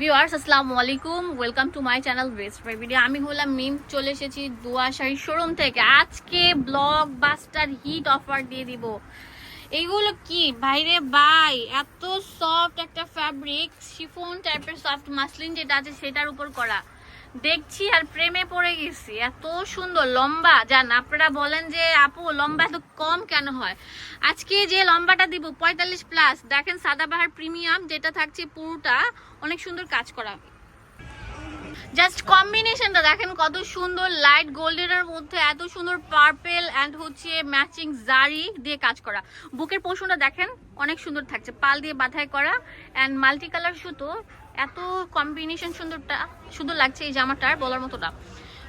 Viewers, আসসালামু আলাইকুম। Welcome to my channel best buy video আমি হলাম মিম, চলে এসেছি দুয়া শাড়ি শোরুম থেকে। আজকে ব্লক বাস্টার হিট অফার দিয়ে দিব। এইগুলো কি? বাইরে বাই এত সফট একটা ফ্যাব্রিক শিফোন টাইপের সফট মাসলিন যেটা আছে, সেটার উপর করা। দেখছি আর প্রেমে পড়ে গেছি। এত সুন্দর, লম্বা। জান, আপনারা বলেন যে, আপু, লম্বা এত কম কেন হয়? আজকে যে লম্বাটা দিব, পঁয়তাল্লিশ প্লাস দেখেন সাদাবাহার প্রিমিয়াম যেটা থাকছে পুরোটা, অনেক সুন্দর কাজ করা। জাস্ট কম্বিনেশনটা দেখেন কত সুন্দর লাইট গোল্ডেনের মধ্যে এত সুন্দর পার্পেল অ্যান্ড হচ্ছে ম্যাচিং জারি দিয়ে কাজ করা। বুকের পোষণটা দেখেন, অনেক সুন্দর থাকছে, পাল দিয়ে বাধাই করা। অ্যান্ড মাল্টি কালার সুতো এত কম্বিনেশন সুন্দরটা, সুন্দর লাগছে এই জামাটার বলার মতো না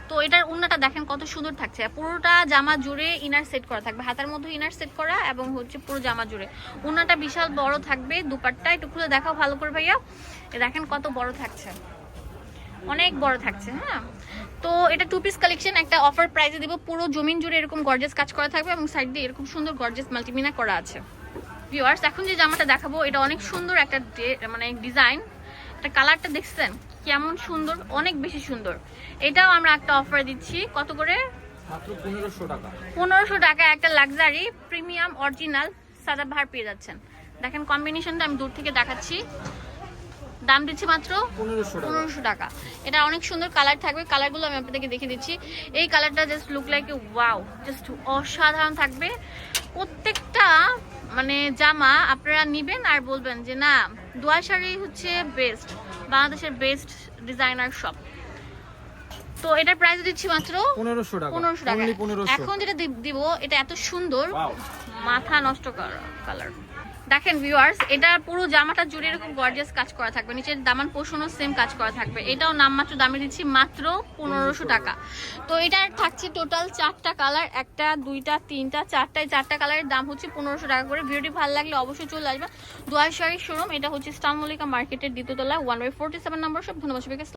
তো এটার উন্নাটা দেখেন কত সুন্দর থাকছে। পুরোটা জামা জুড়ে ইনার সেট করা থাকবে। হাতার মধ্যে ইনার সেট করা এবং হচ্ছে পুরো জামা জুড়ে। উন্নাটা বিশাল বড় থাকবে। দুপাট্টা একটু খুলে দেখাও ভালো করে ভাইয়া। দেখেন কত বড় থাকছে। অনেক বড় থাকছে হ্যাঁ। তো এটা টু পিস কালেকশন একটা অফার প্রাইসে দিব। পুরো জমিন জুড়ে এরকম গর্জেস কাজ করা থাকবে এবং সাইড দিয়ে এরকম সুন্দর গর্জেস মাল্টিমিনা করা আছে। ভিউয়ার্স এখন যে জামাটা দেখাবো, এটা অনেক সুন্দর একটা মানে ডিজাইন এটা কালারটা দেখছেন? কেমন সুন্দর অনেক বেশি সুন্দর। এটাও আমরা একটা অফার দিচ্ছি। কত করে? পনেরোশো টাকা। একটা লাক্সারি প্রিমিয়াম অরিজিনাল সাদা ভার পেয়ে যাচ্ছেন। দেখেন কম্বিনেশনটা আমি দূর থেকে দেখাচ্ছি। দাম দিচ্ছি মাত্র পনেরোশো টাকা। পনেরোশো টাকা। এটা অনেক সুন্দর কালার থাকবে। কালারগুলো আমি আপনাদেরকে দেখে দিচ্ছি। এই কালারটা just look like wow just অসাধারণ থাকবে। প্রত্যেকটা মানে জামা আপনারা নিবেন আর বলবেন যে না দোয়া শাড়ি হচ্ছে বেস্ট বাংলাদেশের বেস্ট ডিজাইনার শপ তো এটার প্রাইস দিচ্ছি মাত্র পনেরোশো টাকা। পনেরোশো টাকা। এখন যেটা দিব এটা এত সুন্দর মাথা নষ্ট কালার দেখেন ভিউয়ার্স এটা পুরো জামাটা জুড়ে এরকম গর্জিয়াস কাজ করা থাকবে। নিচের দামান পোষণও সেম কাজ করা থাকবে। এটাও নামমাত্র দামে দিচ্ছি মাত্র পনেরোশো টাকা। তো এটার থাকছে টোটাল চারটা কালার একটা দুইটা তিনটা চারটায় চারটা কালারের দাম হচ্ছে পনেরোশো টাকা করে। ভিডিওটি ভালো লাগলে অবশ্যই চলে আসবে। দোয়ার শাড়ির শোরুম এটা হচ্ছে স্টান মল্লিকা মার্কেটের দ্বিতীয়তলা ওয়ান বাই ফোরটি সেভেন নম্বর সব ধন্যবাদ সবাইকে।